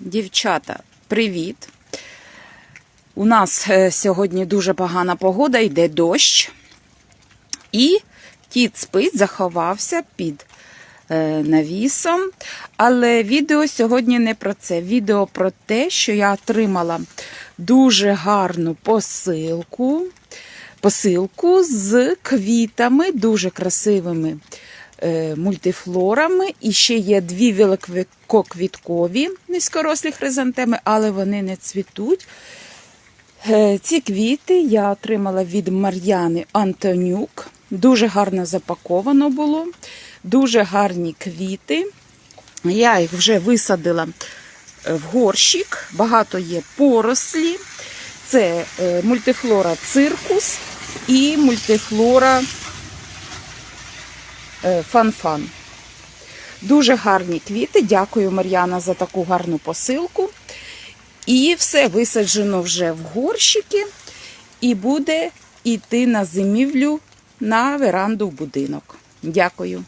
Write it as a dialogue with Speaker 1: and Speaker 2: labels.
Speaker 1: Дівчата, привіт! У нас е, сьогодні дуже погана погода, йде дощ. І кіт спить, заховався під е, навісом. Але відео сьогодні не про це. Відео про те, що я отримала дуже гарну посилку. Посилку з квітами, дуже красивими мультифлорами. І ще є дві великоквіткові низькорослі хризантеми, але вони не цвітуть. Е, Ці квіти я отримала від Мар'яни Антонюк. Дуже гарно запаковано було, дуже гарні квіти. Я їх вже висадила е, в горщик, багато є порослі. Це е, мультифлора циркус і мультифлора е, фанфан. Дуже гарні квіти. Дякую, Мар'яна, за таку гарну посилку. І все висаджено вже в горщики, і буде йти на зимівлю на веранду в будинок. Дякую.